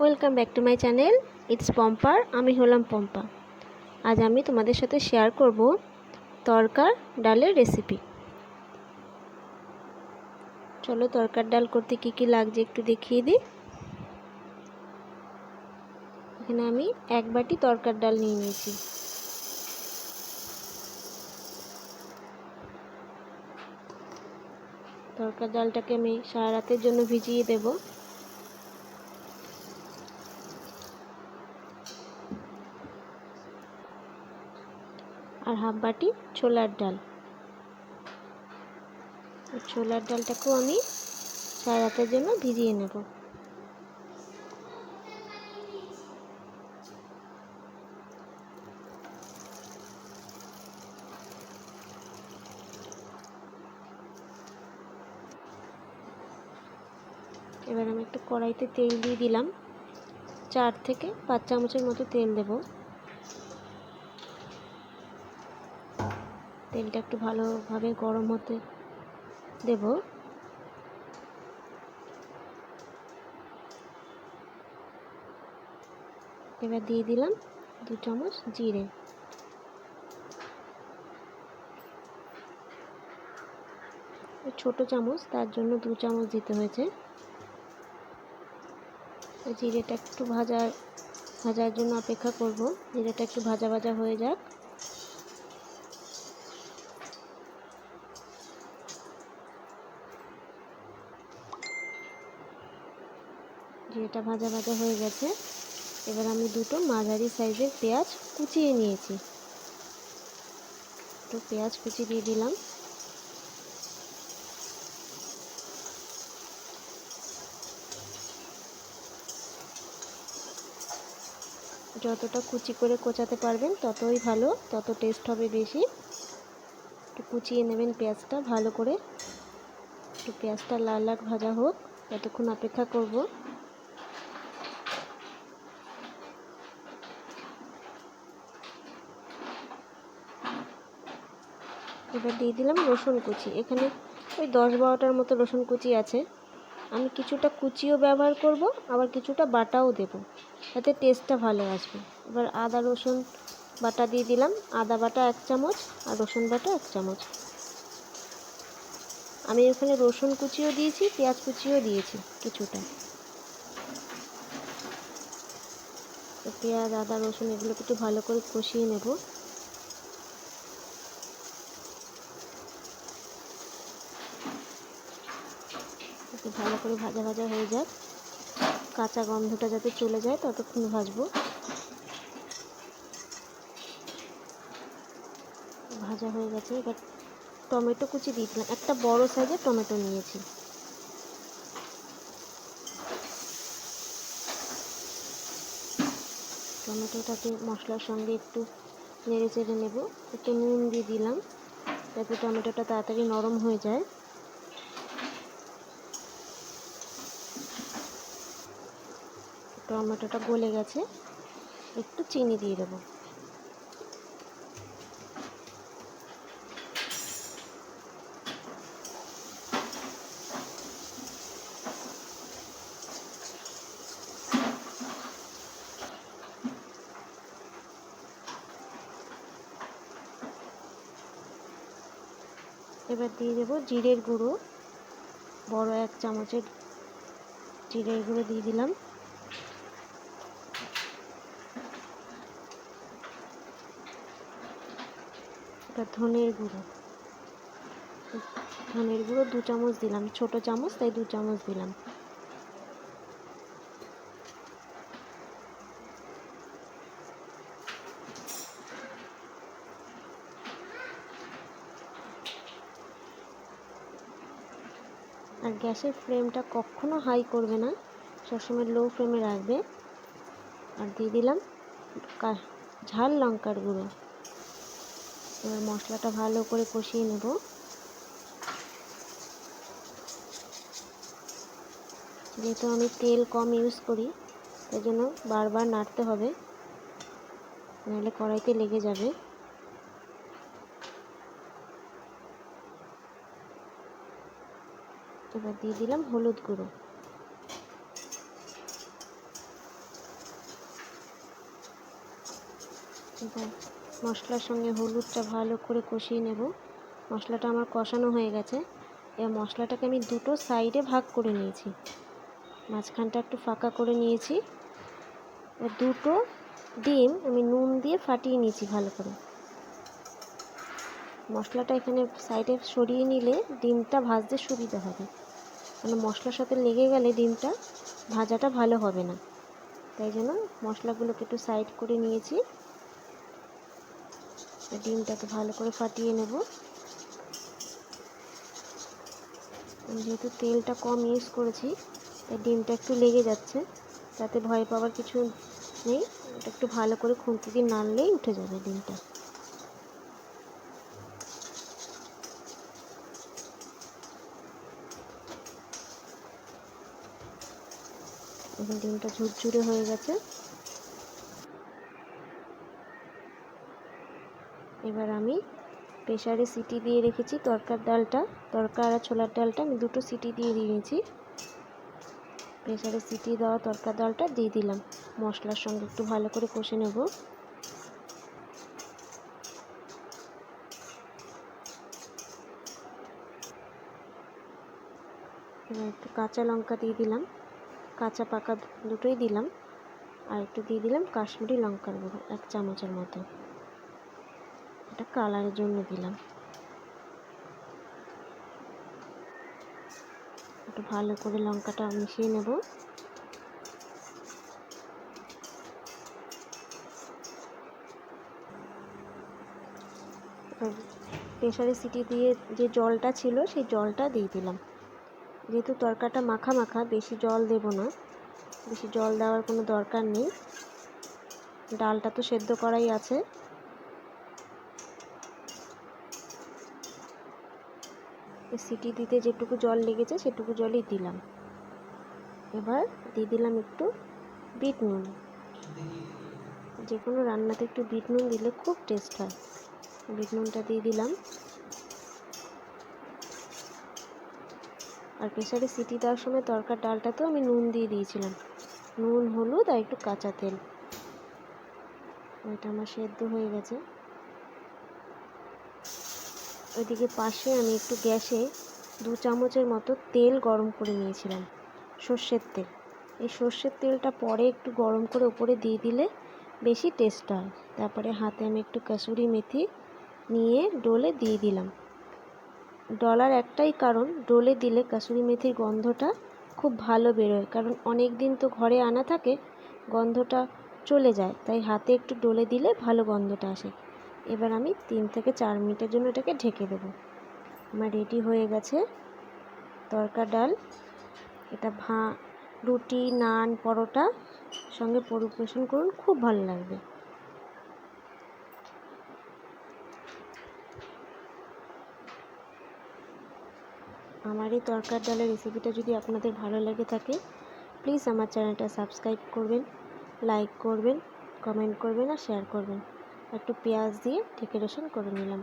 Welcome back to my channel it's পম্পার আমি হলাম পম্পা আজ আমি তোমাদের সাথে শেয়ার করব তরকার ডালের রেসিপি চলো তরকার ডাল করতে কি কি লাগছে একটু দেখিয়ে দিই। এখানে আমি এক বাটি তরকার ডাল নিয়ে নিয়েছি। তরকার ডালটাকে আমি সারা রাতের জন্য ভিজিয়ে দেবো। আর হাফ বাটি ছোলার ডাল। ছোলার ডালটাকেও আমি সারা রাতের জন্য ভিজিয়ে নেব। এবার আমি একটু কড়াইতে তেল দিয়ে দিলাম। চার থেকে পাঁচ চামচের মতো তেল দেবো। তেলটা একটু ভালোভাবে গরম হতে দেব। এবার দিয়ে দিলাম দু চামচ জিরে। ছোট চামচ, তার জন্য দু চামচ দিতে হয়েছে। জিরেটা একটু ভাজা ভাজার জন্য অপেক্ষা করব। জিরেটা একটু ভাজা ভাজা হয়ে যাক। জিরেটা ভাজা ভাজা হয়ে গেছে। এবার আমি দুটো মাঝারি সাইজের পেঁয়াজ কুচিয়ে নিয়েছি। একটু পেঁয়াজ কুচি দিয়ে দিলাম। যতটা কুচি করে কোচাতে পারবেন ততই ভালো, তত টেস্ট হবে বেশি। একটু কুচিয়ে নেবেন পেঁয়াজটা ভালো করে। একটু পেঁয়াজটা লাল লাল ভাজা হোক ততক্ষণ অপেক্ষা করব। এবার দিয়ে দিলাম রসুন কুচি। এখানে ওই দশ বারোটার মতো রসুন কুচি আছে। আমি কিছুটা কুচিও ব্যবহার করব, আবার কিছুটা বাটাও দেব। যাতে টেস্টটা ভালো আসবে। এবার আদা, রসুন বাটা দিয়ে দিলাম। আদা বাটা এক চামচ আর রসুন বাটা এক চামচ। আমি এখানে রসুন কুচিও দিয়েছি, পেঁয়াজ কুচিও দিয়েছি কিছুটা। পেঁয়াজ, আদা, রসুন এগুলোকে একটু ভালো করে কষিয়ে নেব একটু ভালো করে ভাজা ভাজা হয়ে যাক। কাঁচা গন্ধটা যাতে চলে যায়, ততক্ষণ ভাজবো। ভাজা হয়ে গেছে। এবার টমেটো কুচি দিয়েছিলাম একটা বড় সাইজের টমেটো নিয়েছি। টমেটোটাকে মশলার সঙ্গে একটু নেড়ে চেড়ে নেব। একটু নুন দিয়ে দিলাম। যাতে টমেটোটা তাড়াতাড়ি নরম হয়ে যায়। টমেটোটা গলে গেছে, একটু চিনি দিয়ে দেবো। এবার দিয়ে দেবো জিরের গুঁড়ো, বড় এক চামচের জিরের গুঁড়ো দিয়ে দিলাম। এবার ধনের গুঁড়ো। ধনের গুঁড়ো দু চামচ দিলাম, ছোট চামচ, তাই দু চামচ দিলাম। আর গ্যাসের ফ্লেমটা কখনো হাই করবে না, সবসময় লো ফ্লেমে রাখবে। আর দিয়ে দিলাম ঝাল লঙ্কার গুঁড়ো। এবার মশলাটা ভালো করে কষিয়ে নেব। যেহেতু আমি তেল কম ইউজ করি তাই জন্য বারবার নাড়তে হবে, নাহলে কড়াইতে লেগে যাবে। এবার দিয়ে দিলাম হলুদ গুঁড়ো। এবার মশলার সঙ্গে হলুদটা ভালো করে কষিয়ে নেব। মশলাটা আমার কষানো হয়ে গেছে। এবার মশলাটাকে আমি দুটো সাইডে ভাগ করে নিয়েছি। মাঝখানটা একটু ফাঁকা করে নিয়েছি। দুটো ডিম আমি নুন দিয়ে ফাটিয়ে নিয়েছি ভালো করে। মশলাটা এখানে সাইডে সরিয়ে নিলে ডিমটা ভাজতে সুবিধা হবে। কারণ মশলার সাথে লেগে গেলে ডিমটা ভাজাটা ভালো হবে না। তাই জন্য মশলাগুলোকে একটু সাইড করে নিয়েছি। ডিমটাকে ভালো করে ফাটিয়ে নেব। যেহেতু তেলটা কম ইউজ করেছি, তাই ডিমটা একটু লেগে যাচ্ছে, তাতে ভয় পাওয়ার কিছু নেই। এটা একটু ভালো করে খুন্তি দিয়ে নাড়লেই উঠে যাবে ডিমটা। ডিমটা ঝুরঝুরে হয়ে গেছে। এবার আমি প্রেশারে সিটি দিয়ে রেখেছি তরকার ডালটা, তরকার আর ছোলার ডালটা, আমি দুটো সিটি দিয়ে দিয়েছি প্রেশারে সিটি দেওয়া তরকার ডালটা দিয়ে দিলাম। মশলার সঙ্গে একটু ভালো করে কষে নেব। একটু কাঁচা লঙ্কা দিয়ে দিলাম। কাঁচা পাকা দুটোই দিলাম। আর একটু দিয়ে দিলাম কাশ্মীরি লঙ্কার গুঁড়ো, এক চামচের মতো। এটা কালারের জন্য দিলাম। একটু ভালো করে লঙ্কাটা মিশিয়ে নেব। প্রেশারে সিটি দিয়ে যে জলটা ছিল, সেই জলটা দিয়ে দিলাম। যেহেতু তরকাটা মাখা মাখা, বেশি জল দেব না। বেশি জল দেওয়ার কোনো দরকার নেই। ডালটা তো সেদ্ধ করাই আছে। সিটি দিতে যেটুকু জল লেগেছে সেটুকু জলই দিলাম। এবার দিয়ে দিলাম একটু বিট নুন। যে কোনো রান্নাতে একটু বিট নুন দিলে খুব টেস্ট হয়। বিট নুনটা দিয়ে দিলাম। আর প্রেসারে সিটি দেওয়ার সময় তরকার ডালটাতেও আমি নুন দিয়ে দিয়েছিলাম। নুন, হলুদ আর একটু কাঁচা তেল। এটা আমার সেদ্ধ হয়ে গেছে। ওইদিকে পাশে আমি একটু গ্যাসে দু চামচের মতো তেল গরম করে নিয়েছিলাম, সর্ষের তেল। এই সর্ষের তেলটা পরে একটু গরম করে উপরে দিয়ে দিলে বেশি টেস্ট হয়। তারপরে হাতে আমি একটু কাসুরি মেথি নিয়ে ডোলে দিয়ে দিলাম। ডলার একটাই কারণ, ডোলে দিলে কাসুরি মেথির গন্ধটা খুব ভালো বেরোয়। কারণ অনেক দিন তো ঘরে আনা থাকে, গন্ধটা চলে যায়। তাই হাতে একটু ডলে দিলে ভালো গন্ধটা আসে। এবার আমি তিন থেকে চার মিনিটের জন্য এটাকে ঢেকে দেবো। আমার রেডি হয়ে গেছে। তরকা ডাল, এটা ভা, রুটি, নান, পরোটা সঙ্গে পরিবেশন করুন, খুব ভালো লাগবে। আমার এই তরকার ডালের রেসিপিটা যদি আপনাদের ভালো লেগে থাকে প্লিজ আমার চ্যানেলটা সাবস্ক্রাইব করবেন লাইক করবেন কমেন্ট করবেন আর শেয়ার করবেন। একটু পেঁয়াজ দিয়ে ডেকোরেশন করে নিলাম।